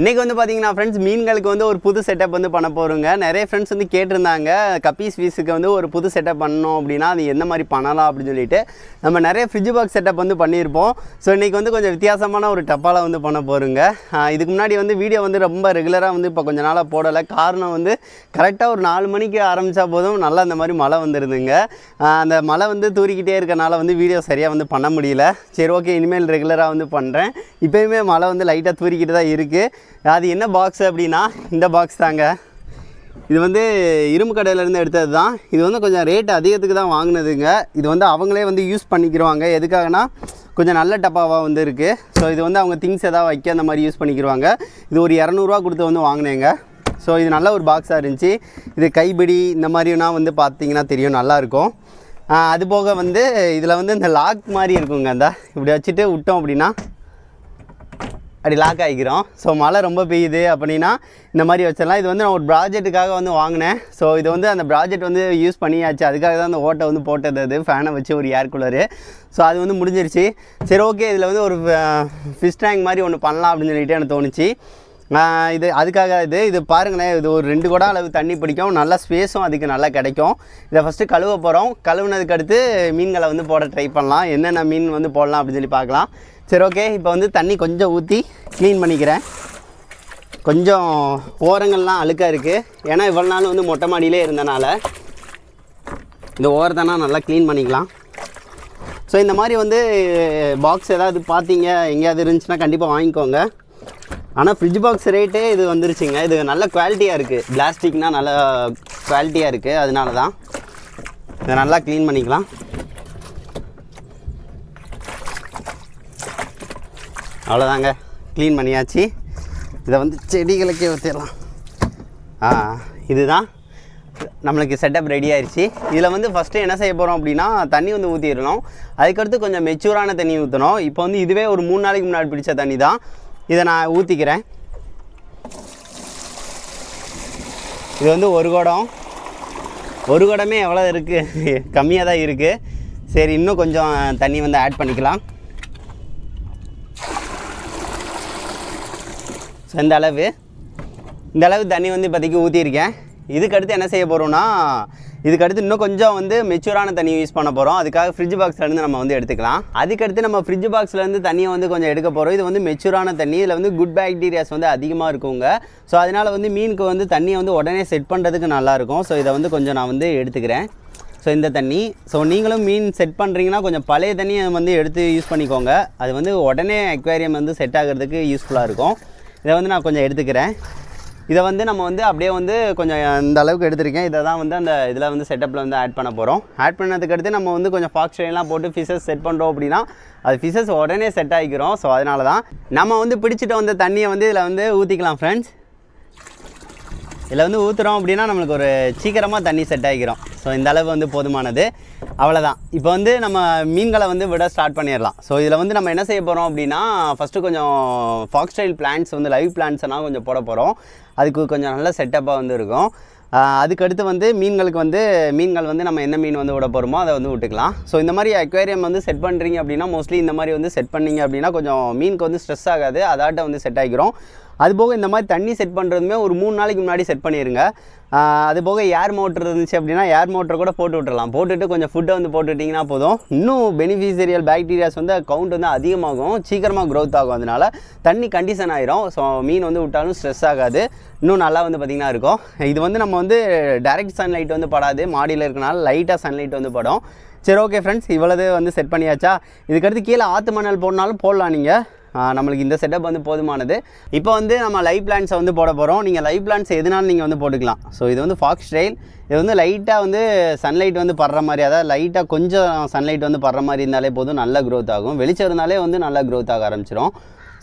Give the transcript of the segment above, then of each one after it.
இன்றைக்கி வந்து பார்த்தீங்கன்னா ஃப்ரெண்ட்ஸ் மீன்களுக்கு வந்து ஒரு புது செட்டப் வந்து பண்ண போகிறோங்க நிறைய ஃப்ரெண்ட்ஸ் வந்து கேட்டிருந்தாங்க கப்பீஸ் ஃபீஸுக்கு வந்து ஒரு புது செட்டப் பண்ணோம் அப்படின்னா அது எந்த மாதிரி பண்ணலாம் அப்படின்னு சொல்லிட்டு. நம்ம நிறைய ஃப்ரிட்ஜ் பாக்ஸ் செட்டப் வந்து பண்ணியிருப்போம். ஸோ இன்றைக்கி வந்து கொஞ்சம் வித்தியாசமான ஒரு டப்பாவில் வந்து பண்ண போகிறோங்க இதுக்கு முன்னாடி வந்து வீடியோ வந்து ரொம்ப ரெகுலராக வந்து இப்போ கொஞ்ச நாளாக போடலை. காரணம் வந்து கரெக்டாக ஒரு நாலு மணிக்கு ஆரம்பித்தா போதும். நல்லா அந்த மாதிரி மழை வந்துருந்துங்க அந்த மழை வந்து தூரிக்கிட்டே இருக்கனால வந்து வீடியோ சரியாக வந்து பண்ண முடியல. சரி ஓகே இனிமேல் ரெகுலராக வந்து பண்ணுறேன் இப்போயுமே மழை வந்து லைட்டாக தூரிக்கிட்டு தான் இருக்குது அது என்ன பாக்ஸ் அப்படின்னா இந்த பாக்ஸ் தாங்க. இது வந்து இரும்பு கடையிலேருந்து எடுத்தது தான் இது வந்து கொஞ்சம் ரேட் அதிகத்துக்கு தான் வாங்கினதுங்க. இது வந்து அவங்களே வந்து யூஸ் பண்ணிக்கிருவாங்க. எதுக்காகனா கொஞ்சம் நல்ல டப்பாவாக வந்து இருக்குது ஸோ இது வந்து அவங்க திங்ஸ் எதாவது வைக்க அந்த மாதிரி யூஸ் பண்ணிக்கிருவாங்க. இது ஒரு இரநூறுவா கொடுத்து வந்து வாங்கினேங்க. ஸோ இது நல்ல ஒரு பாக்ஸாக இருந்துச்சு. இது கைபிடி இந்த மாதிரினா வந்து பார்த்தீங்கன்னா தெரியும் நல்லாயிருக்கும் அது போக வந்து இதில் வந்து இந்த லாக் மாதிரி இருக்குங்க. அந்த இப்படி வச்சுட்டு விட்டோம் அப்படின்னா அப்படி லாக் ஆகிக்கிறோம் ஸோ மழை ரொம்ப பெய்யுது அப்படின்னா இந்த மாதிரி வச்சிடலாம். இது வந்து நான் ஒரு ப்ராஜெக்ட்டுக்காக வந்து வாங்கினேன். ஸோ இது வந்து அந்த ப்ராஜெக்ட் வந்து யூஸ் பண்ணியாச்சு. அதுக்காக தான் அந்த ஓட்டை வந்து போட்டது அது. ஃபேனை வச்சு ஒரு ஏர் கூலரு ஸோ அது வந்து முடிஞ்சிருச்சு. சரி ஓகே இதில் வந்து ஒரு ஃபிஷ் டேங்க் மாதிரி ஒன்று பண்ணலாம் அப்படின்னு சொல்லிட்டு எனக்கு தோணுச்சு. நான் இது அதுக்காக இது இது பாருங்களேன் இது ஒரு ரெண்டு குடம் அளவு தண்ணி பிடிக்கும். நல்ல ஸ்பேஸும் அதுக்கு நல்லா கிடைக்கும். இதை ஃபஸ்ட்டு கழுவ போகிறோம் கழுவுனதுக்கு அடுத்து மீன்களை வந்து போட ட்ரை பண்ணலாம். என்னென்ன மீன் வந்து போடலாம் அப்படின்னு சொல்லி பார்க்கலாம். சரி ஓகே இப்போ வந்து தண்ணி கொஞ்சம் ஊற்றி க்ளீன் பண்ணிக்கிறேன். கொஞ்சம் ஓரங்கள்லாம் அழுக்காக இருக்குது ஏன்னா இவ்வளோ நாள் வந்து மொட்டை மாடியிலே இருந்தனால இந்த ஓரத்தெல்லாம் நல்லா க்ளீன் பண்ணிக்கலாம். ஸோ இந்த மாதிரி வந்து பாக்ஸ் ஏதாவது பார்த்தீங்க எங்கேயாவது இருந்துச்சுன்னா கண்டிப்பாக வாங்கிக்கோங்க. ஆனால் ஃப்ரிட்ஜ் பாக்ஸ் ரேட்டே இது வந்துருச்சுங்க. இது நல்ல குவாலிட்டியாக இருக்குது பிளாஸ்டிக்னால் நல்ல குவாலிட்டியாக இருக்குது அதனால தான் இதை நல்லா க்ளீன் பண்ணிக்கலாம். அவ்வளோதாங்க க்ளீன் பண்ணியாச்சு. இதை வந்து செடிகளுக்கே ஊற்றிடலாம் ஆ இதுதான். நம்மளுக்கு செட்டப் ரெடி ஆயிடுச்சு இதில் வந்து ஃபஸ்ட்டு என்ன செய்ய போகிறோம் அப்படின்னா தண்ணி வந்து ஊற்றிடணும் அதுக்கடுத்து கொஞ்சம் மெச்சூரான தண்ணி ஊற்றணும் இப்போ வந்து இதுவே ஒரு மூணு நாளைக்கு முன்னாடி பிடிச்ச தண்ணி தான் இதை நான் ஊற்றிக்கிறேன் இது வந்து ஒரு குடம். ஒரு குடமே எவ்வளோ இருக்குது கம்மியாக தான் இருக்குது சரி இன்னும் கொஞ்சம் தண்ணி வந்து ஆட் பண்ணிக்கலாம். ஸோ இந்த அளவு. இந்த அளவு தண்ணி வந்து இப்போதைக்கு ஊற்றிருக்கேன் இதுக்கடுத்து என்ன செய்ய போகிறோன்னா இதுக்கடுத்து இன்னும் கொஞ்சம் வந்து மெச்சூரான தண்ணி யூஸ் பண்ண போகிறோம் அதுக்காக ஃப்ரிட்ஜ் பாக்ஸ்லேருந்து நம்ம வந்து எடுத்துக்கலாம். அதுக்கடுத்து நம்ம ஃப்ரிட்ஜ் பாக்ஸ்லேருந்து தண்ணியை வந்து கொஞ்சம் எடுக்க போகிறோம் இது வந்து மெச்சூரான தண்ணி. இதில் வந்து குட் பாக்டீரியாஸ் வந்து அதிகமாக இருக்குங்க. ஸோ அதனால் வந்து மீனுக்கு வந்து தண்ணியை வந்து உடனே செட் பண்ணுறதுக்கு நல்லாயிருக்கும் ஸோ இதை வந்து கொஞ்சம் நான் வந்து எடுத்துக்கிறேன். ஸோ இந்த தண்ணி. ஸோ நீங்களும் மீன் செட் பண்ணுறீங்கன்னா கொஞ்சம் பழைய தண்ணியை வந்து எடுத்து யூஸ் பண்ணிக்கோங்க. அது வந்து உடனே அக்வேரியம் வந்து செட் ஆகிறதுக்கு யூஸ்ஃபுல்லாக இருக்கும். இதை வந்து நான் கொஞ்சம் எடுத்துக்கிறேன். இதை வந்து நம்ம வந்து அப்படியே வந்து கொஞ்சம் இந்த அளவுக்கு எடுத்திருக்கேன். இதை தான் வந்து அந்த இதில் வந்து செட்டப்பில் வந்து ஆட் பண்ண போகிறோம் ஆட் பண்ணதுக்கு அடுத்து நம்ம வந்து கொஞ்சம் ஃபாக்ஸ் ட்ரெயின்லாம் போட்டு ஃபிஷஸ் செட் பண்ணுறோம் அப்படின்னா அது ஃபிஷஸ் உடனே செட் ஆகிக்கிறோம். ஸோ அதனால தான் நம்ம வந்து பிடிச்சிட்டு வந்த தண்ணியை வந்து இதில் வந்து ஊற்றிக்கலாம் ஃப்ரெண்ட்ஸ் இதில் வந்து ஊற்றுறோம் அப்படின்னா நம்மளுக்கு ஒரு சீக்கிரமாக தண்ணி செட் ஆகிக்கிறோம் ஸோ இந்த அளவு வந்து போதுமானது. அவ்வளோதான் இப்போ வந்து நம்ம மீன்களை வந்து விட ஸ்டார்ட் பண்ணிடலாம். ஸோ இதில் வந்து நம்ம என்ன செய்ய போகிறோம் அப்படின்னா ஃபஸ்ட்டு கொஞ்சம் ஃபாக்ஸ் ஸ்டைல் பிளான்ட்ஸ் வந்து லைவ் பிளான்ட்ஸ் கொஞ்சம் போட போகிறோம் அதுக்கு கொஞ்சம் நல்ல செட்டப்பாக வந்து இருக்கும். அதுக்கடுத்து வந்து மீன்களுக்கு வந்து மீன்கள் வந்து நம்ம என்ன மீன் வந்து விட போகிறோமோ அதை வந்து விட்டுக்கலாம். ஸோ இந்த மாதிரி அக்வேரியம் வந்து செட் பண்ணுறீங்க அப்படின்னா மோஸ்ட்லி இந்த மாதிரி வந்து செட் பண்ணிங்க அப்படின்னா கொஞ்சம் மீனுக்கு வந்து ஸ்ட்ரெஸ் ஆகாது. அதாட்ட வந்து செட் ஆகிக்கிறோம் அது போக இந்த மாதிரி தண்ணி செட் பண்ணுறதுமே ஒரு மூணு நாளைக்கு முன்னாடி செட் பண்ணிடுங்க அது போக ஏர் மோட்டர் இருந்துச்சு அப்படின்னா ஏர் மோட்டர் கூட போட்டு விட்டுறலாம். போட்டுட்டு கொஞ்சம் ஃபுட்டை வந்து போட்டுட்டிங்கன்னா போதும். இன்னும் பெனிஃபிஷியல் பாக்டீரியாஸ் வந்து கவுண்ட் வந்து அதிகமாகும். சீக்கிரமாக க்ரோத் ஆகும். அதனால தண்ணி கண்டிஷன் ஆயிரும். ஸோ மீன் வந்து விட்டாலும் ஸ்ட்ரெஸ் ஆகாது. இன்னும் நல்லா வந்து பார்த்திங்கன்னா இருக்கும். இது வந்து நம்ம வந்து டைரக்ட் சன்லைட் வந்து படாது. மாடியில் இருக்கனால லைட்டாக சன்லைட் வந்து படும். சரி ஓகே ஃப்ரெண்ட்ஸ் இவ்வளவு வந்து செட் பண்ணியாச்சா? இதுக்கடுத்து கீழே ஆற்று மணல் போடனாலும் போடலாம் நீங்கள் நம்மளுக்கு இந்த செட்டப் வந்து போதுமானது. இப்போ வந்து நம்ம லைவ் பிளான்ஸை வந்து போட போகிறோம் நீங்கள் லைவ் பிளான்ஸ் எதுனாலும் நீங்கள் வந்து போட்டுக்கலாம். ஸோ இது வந்து ஃபாக்ஸ் ஸ்டைல் இது வந்து லைட்டாக வந்து சன்லைட் வந்து படுற மாதிரி அதாவது லைட்டாக கொஞ்சம் சன்லைட் வந்து படுற மாதிரி இருந்தாலே போதும் நல்ல க்ரோத் ஆகும். வெளிச்சம் இருந்தாலே வந்து நல்லா க்ரோத் ஆக ஆரம்பிச்சிடும்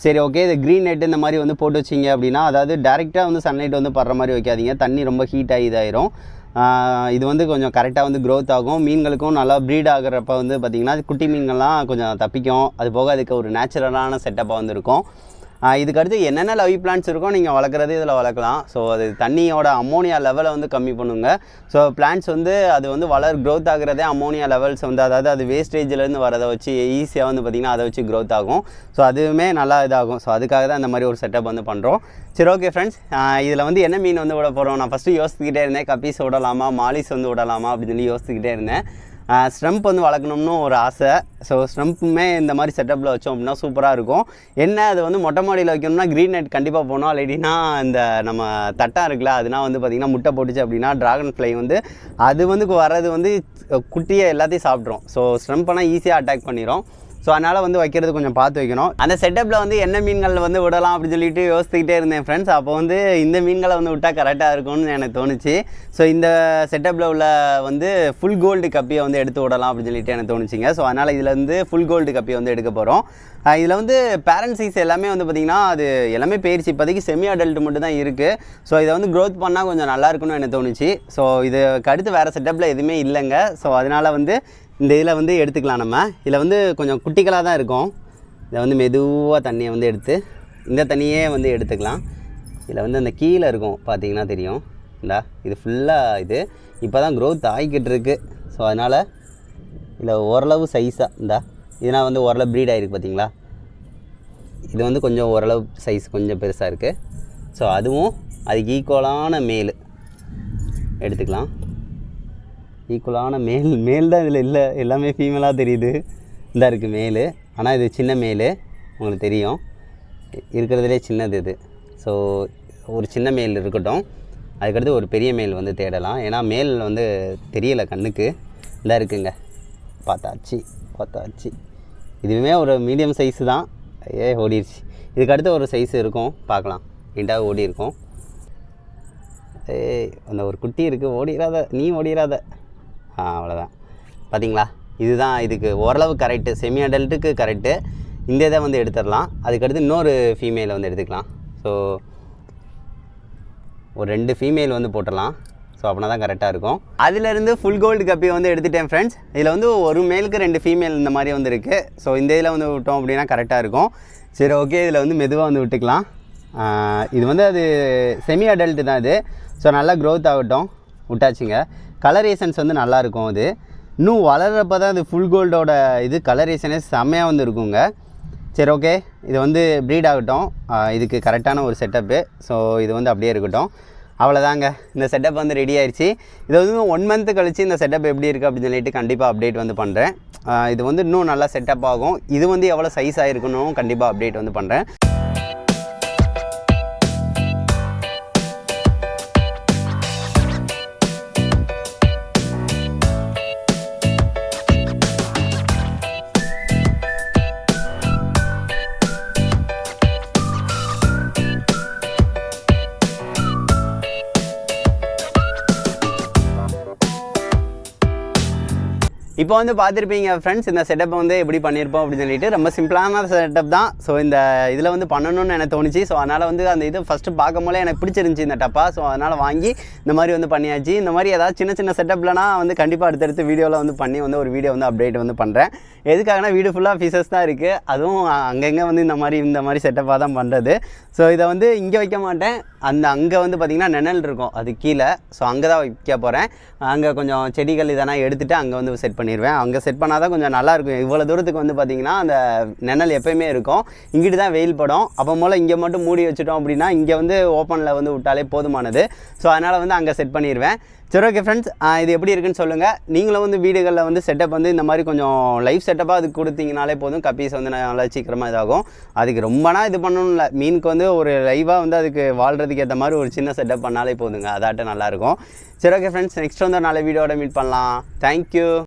சரி ஓகே இது க்ரீன் நெட் இந்த மாதிரி வந்து போட்டு வச்சிங்க அப்படின்னா அதாவது டேரெக்டாக வந்து சன்லைட் வந்து படுற மாதிரி வைக்காதீங்க. தண்ணி ரொம்ப ஹீட் ஆகி இதாயிரும். இது வந்து கொஞ்சம் கரெக்டாக வந்து க்ரோத் ஆகும். மீன்களுக்கும் நல்லா ப்ரீட் ஆகிறப்ப வந்து பார்த்திங்கன்னா குட்டி மீன்கள்லாம் கொஞ்சம் தப்பிக்கும். அது போக அதுக்கு ஒரு நேச்சுரலான செட்டப்பாக வந்து இருக்கும். இதுக்கு அடுத்து என்னென்ன லவ் பிளான்ஸ் இருக்கோ நீங்கள் வளர்க்குறது இதில் வளர்க்கலாம். ஸோ அது தண்ணியோட அம்மோனியா லெவலை வந்து கம்மி பண்ணுங்க. ஸோ பிளான்ஸ் வந்து அது வந்து வளர் க்ரோத் ஆகுறதே அம்மோனியா லெவல்ஸ் வந்து அதாவது அது வேஸ்டேஜ்லேருந்து வரதை வச்சு ஈஸியாக வந்து பார்த்திங்கன்னா அதை வச்சு க்ரோத் ஆகும். ஸோ அதுவுமே நல்லா இதாகும். ஸோ அதுக்காக தான் இந்த மாதிரி ஒரு செட்டப் வந்து பண்ணுறோம் சரி ஓகே ஃப்ரெண்ட்ஸ் இதில் வந்து என்ன மீன் வந்து விட போகிறோம் நான் ஃபஸ்ட்டு யோசிச்சுக்கிட்டே இருந்தேன். கப்பீஸ் விடலாமா? மாலிஸ் வந்து விடலாமா? அப்படின்னு சொல்லி யோசிச்சுக்கிட்டே இருந்தேன். ஸ்ட்ரம்ப் வந்து வளர்க்கணும்னு ஒரு ஆசை. ஸோ ஸ்ட்ரம்ப்புமே இந்த மாதிரி செட்டப்பில் வச்சோம் அப்படின்னா சூப்பராக இருக்கும். என்ன அது வந்து மொட்டை மாடியில் வைக்கணும்னா க்ரீன் நெட் கண்டிப்பாக போகணும் இல்லாட்டினா இந்த நம்ம தட்டாக இருக்குல்ல அதுனா வந்து பார்த்திங்கன்னா முட்டை போட்டுச்சு அப்படின்னா ட்ராகன் ஃப்ளை வந்து அது வந்து வர்றது வந்து குட்டியை எல்லாத்தையும் சாப்பிட்ரும் ஸோ ஸ்ட்ரம்ப்னால் ஈஸியாக அட்டாக் பண்ணிடும் ஸோ அதனால் வந்து வைக்கிறது கொஞ்சம் பார்த்து வைக்கணும். அந்த செட்டப்பில் வந்து என்ன மீன்கள் வந்து விடலாம் அப்படின்னு சொல்லிட்டு யோசிச்சுக்கிட்டே இருந்தேன் ஃப்ரெண்ட்ஸ் அப்போ வந்து இந்த மீன்களை வந்து விட்டால் கரெக்டாக இருக்கும்னு எனக்கு தோணுச்சு. ஸோ இந்த செட்டப்பில் உள்ள வந்து ஃபுல் கோல்டு கப்பியை வந்து எடுத்து விடலாம் அப்படின்னு சொல்லிட்டு எனக்கு தோணுச்சுங்க. ஸோ அதனால் இதில் வந்து ஃபுல் கோல்டு கப்பியை வந்து எடுக்க போகிறோம் இதில் வந்து பேரண்ட் சைஸ் எல்லாமே வந்து பார்த்திங்கன்னா அது எல்லாமே போயிடுச்சு இப்போதைக்கு செமி அடல்ட் மட்டும் தான் இருக்குது ஸோ இதை வந்து க்ரோத் பண்ணால் கொஞ்சம் நல்லா இருக்கும்னு எனக்கு தோணுச்சு. ஸோ இதுக்கு அடுத்து வேறு செட்டப்பில் எதுவுமே இல்லைங்க. ஸோ அதனால் வந்து இந்த இதில் வந்து எடுத்துக்கலாம் நம்ம. இதில் வந்து கொஞ்சம் குட்டிகளாக தான் இருக்கும். இதை வந்து மெதுவாக தண்ணியை வந்து எடுத்து இந்த தண்ணியே வந்து எடுத்துக்கலாம். இதில் வந்து அந்த கீழே இருக்கும் பார்த்தீங்கன்னா தெரியும். இந்தா இது ஃபுல்லாக இது. இப்போ தான் க்ரோத் ஆகிக்கிட்டு இருக்கு. ஸோ அதனால் இதில் ஓரளவு சைஸாக இந்தா இதனால் வந்து ஓரளவு ப்ரீட் ஆகிருக்கு பார்த்தீங்களா? இது வந்து கொஞ்சம் ஓரளவு சைஸ் கொஞ்சம் பெருசாக இருக்குது ஸோ அதுவும் அதுக்கு ஈக்குவலான மேல் எடுத்துக்கலாம். ஈக்குவலான மேல் மேல் தான் இதில் இல்லை. எல்லாமே ஃபீமேலாக தெரியுது. இந்த இருக்குது மேல் ஆனால் இது சின்ன மேல் உங்களுக்கு தெரியும். இருக்கிறதுலே சின்னது இது. ஸோ ஒரு சின்ன மேல் இருக்கட்டும். அதுக்கடுத்து ஒரு பெரிய மேல் வந்து தேடலாம். ஏன்னா மேல் வந்து தெரியலை கண்ணுக்கு. இந்த இருக்குங்க. பார்த்தாச்சு பார்த்தாச்சு. இதுவுமே ஒரு மீடியம் சைஸு தான். ஏ ஓடிடுச்சு இதுக்கு அடுத்து ஒரு சைஸ் இருக்கும். பார்க்கலாம். நீட்டாக ஓடி இருக்கும் ஏய் அந்த ஒரு குட்டி இருக்குது ஓடிடாத நீ ஓடிடாத ஆ அவ்வளோதான் பார்த்தீங்களா இதுதான் இதுக்கு ஓரளவு கரெக்டு செமி அடல்ட்டுக்கு கரெக்டு இந்த இதை வந்து எடுத்துடலாம். அதுக்கடுத்து இன்னொரு ஃபீமேலை வந்து எடுத்துக்கலாம். ஸோ ஒரு ரெண்டு ஃபீமேல் வந்து போட்டுடலாம். ஸோ அப்படின்னா தான் கரெக்டாக இருக்கும். அதிலேருந்து ஃபுல் கோல்டு கப்பி வந்து எடுத்துட்டேன் ஃப்ரெண்ட்ஸ் இதில் வந்து ஒரு மேலுக்கு ரெண்டு ஃபீமேல் இந்த மாதிரி வந்து இருக்குது ஸோ இந்த இதில் வந்து விட்டோம் அப்படின்னா கரெக்டாக இருக்கும். சரி ஓகே இதில் வந்து மெதுவாக வந்து விட்டுக்கலாம். இது வந்து அது செமி அடல்ட்டு தான் இது. ஸோ நல்லா க்ரோத் ஆகட்டும். விட்டாச்சுங்க. கலரேஷன்ஸ் வந்து நல்லாயிருக்கும் அது. இன்னும் வளர்கிறப்ப தான் இது ஃபுல் கோல்டோட இது கலரேஷனே செம்மையாக வந்து இருக்குங்க. சரி ஓகே இது வந்து ப்ரீட் ஆகட்டும். இதுக்கு கரெக்டான ஒரு செட்டப்பு ஸோ இது வந்து அப்படியே இருக்கட்டும். அவ்வளோதாங்க இந்த செட்டப் வந்து ரெடி ஆயிடுச்சு இது வந்து ஒன் மந்த் கழித்து இந்த செட்டப் எப்படி இருக்குது அப்படின்னு சொல்லிட்டு கண்டிப்பாக அப்டேட் வந்து பண்ணுறேன் இது வந்து இன்னும் நல்லா செட்டப் ஆகும். இது வந்து எவ்வளோ சைஸ் ஆகிருக்கணும் கண்டிப்பாக அப்டேட் வந்து பண்ணுறேன் இப்போ வந்து பார்த்துருப்பீங்க ஃப்ரெண்ட்ஸ் இந்த செட்டப் வந்து எப்படி பண்ணியிருப்போம் அப்படின்னு சொல்லிட்டு ரொம்ப சிம்பிளான செட்டப் தான். ஸோ இந்த இதில் வந்து பண்ணணும்னு எனக்கு தோணுச்சு. ஸோ அதனால் வந்து அந்த இது ஃபஸ்ட்டு பார்க்கும் போதே எனக்கு பிடிச்சிருந்துச்சி இந்த டப்பா. ஸோ அதனால் வாங்கி இந்த மாதிரி வந்து பண்ணியாச்சு. இந்த மாதிரி ஏதாவது சின்ன சின்ன செட்டப்லனா வந்து கண்டிப்பாக அடுத்தடுத்து வீடியோவில் வந்து பண்ணி வந்து ஒரு வீடியோ வந்து அப்டேட் வந்து பண்ணுறேன் எதுக்காகனா வீடு ஃபுல்லாக ஃபீசஸ் தான் இருக்குது அதுவும் அங்கங்கே வந்து இந்த மாதிரி இந்த மாதிரி செட்டப்பாக தான் பண்ணுறது ஸோ இதை வந்து இங்கே வைக்க மாட்டேன். அந்த அங்கே வந்து பார்த்திங்கன்னா நிழல் இருக்கும். அது கீழே. ஸோ அங்கே தான் வைக்க போகிறேன் அங்கே கொஞ்சம் செடிகள் இதெல்லாம் எடுத்துகிட்டு அங்கே வந்து செட் பண்ணிடுவேன் அங்கே செட் பண்ணால் தான் கொஞ்சம் நல்லாயிருக்கும் இவ்வளோ தூரத்துக்கு வந்து பார்த்திங்கன்னா அந்த நிழல் எப்போயுமே இருக்கும். இங்கிட்டு தான் வெயில் படும். அப்போ போல் இங்கே மட்டும் மூடி வச்சுட்டோம் அப்படின்னா இங்கே வந்து ஓப்பனில் வந்து விட்டாலே போதுமானது. ஸோ அதனால் வந்து அங்கே செட் பண்ணிடுவேன் சரி ஓகே ஃப்ரெண்ட்ஸ் இது எப்படி இருக்குன்னு சொல்லுங்கள் நீங்களும் வந்து வீடுகளில் வந்து செட்டப் வந்து இந்த மாதிரி கொஞ்சம் லைஃப் செட்டப்பாக அதுக்கு கொடுத்தீங்கனாலே போதும். கப்பீஸ் வந்து நல்லா சீக்கிரமாக இதாகும். அதுக்கு ரொம்பனா இது பண்ணணும் இல்லை. மீனுக்கு வந்து ஒரு லைவாக வந்து அதுக்கு வாழ்கிறதுக்கு ஏற்ற மாதிரி ஒரு சின்ன செட்டப் பண்ணாலே போதுங்க. அதாட்ட நல்லாயிருக்கும் சரி ஓகே ஃப்ரெண்ட்ஸ் நெக்ஸ்ட் வந்து நாளை நல்ல வீடியோட மீட் பண்ணலாம். தேங்க்யூ